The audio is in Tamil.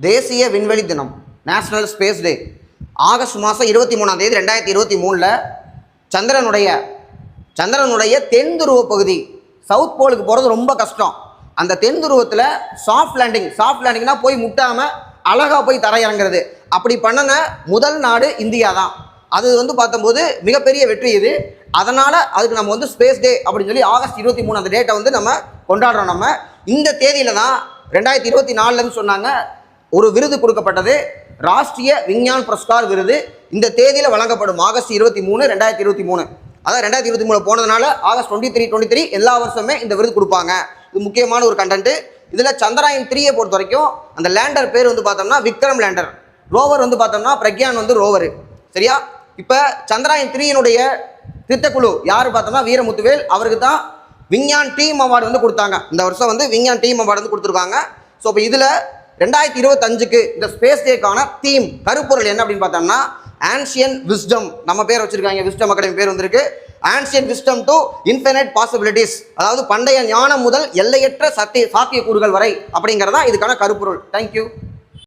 தேசிய விண்வெளி தினம் நேஷ்னல் ஸ்பேஸ் டே ஆகஸ்ட் மாதம் இருபத்தி மூணாம் தேதி ரெண்டாயிரத்தி இருபத்தி மூணில் சந்திரனுடைய சந்திரனுடைய தென் துருவ பகுதி சவுத் போலுக்கு போகிறது ரொம்ப கஷ்டம். அந்த தென் துருவத்தில் சாஃப்ட் லேண்டிங் சாஃப்ட் லேண்டிங்னா போய் முட்டாமல் அழகாக போய் தரையிறங்குறது. அப்படி பண்ணின முதல் நாடு இந்தியா தான் அது வந்து பார்த்தம்போது மிகப்பெரிய வெற்றி இது. அதனால் அதுக்கு நம்ம வந்து ஸ்பேஸ் டே அப்படின்னு சொல்லி ஆகஸ்ட் இருபத்தி மூணு அந்த டேட்டை வந்து நம்ம கொண்டாடுறோம் நம்ம. இந்த தேதியில் தான் ரெண்டாயிரத்தி இருபத்தி நாலுலன்னு சொன்னாங்க ஒரு விருது கொடுக்கப்பட்டது. ராஷ்டிரிய விஞ்ஞான் புரஸ்கார் விருது. இந்த தேதியில் வழங்கப்படும் ஆகஸ்ட் இருபத்தி மூணு ரெண்டாயிரத்தி இருபத்தி மூணு. அதான் ரெண்டாயிரத்தி இருபத்தி மூணு போனதுனால August twenty three twenty three எல்லா வருஷமே இந்த விருது கொடுப்பாங்க. இது முக்கியமான ஒரு கண்டென்ட் இதில் சந்திராயன் த்ரீயை பொறுத்த வரைக்கும் அந்த லேண்டர் பேர் வந்து பார்த்தோம்னா விக்ரம் லேண்டர் ரோவர் வந்து பார்த்தோம்னா பிரக்யான் வந்து ரோவர் சரியா? இப்போ சந்திராயன் த்ரீயினுடைய திட்டக்குழு யார் பார்த்தோம்னா வீரமுத்துவேல். அவருக்கு தான் விஞ்ஞான் டீம் அவார்டு வந்து கொடுத்தாங்க. இந்த வருஷம் வந்து விஞ்ஞான் டீம் அவார்டு வந்து கொடுத்துருக்காங்க. ஸோ இப்போ இதில் ரெண்டாயிரத்தி இருபத்தஞ்சுக்கு இந்த ஸ்பேஸ் டேக்கான தீம் கருப்பொருள் என்ன அப்படின்னு பார்த்தோம்னா ஆன்ஷியன் விஸ்டம் நம்ம பேர் வச்சிருக்காங்க விஸ்டம் அகாடமி பேர் வந்திருக்கு. Ancient wisdom to infinite possibilities அதாவது பண்டைய ஞானம் முதல் எல்லையற்ற சத்திய சாத்தியக்கூறுகள் வரை அப்படிங்கிறதா இதுக்கான கருப்பொருள். தேங்க்யூ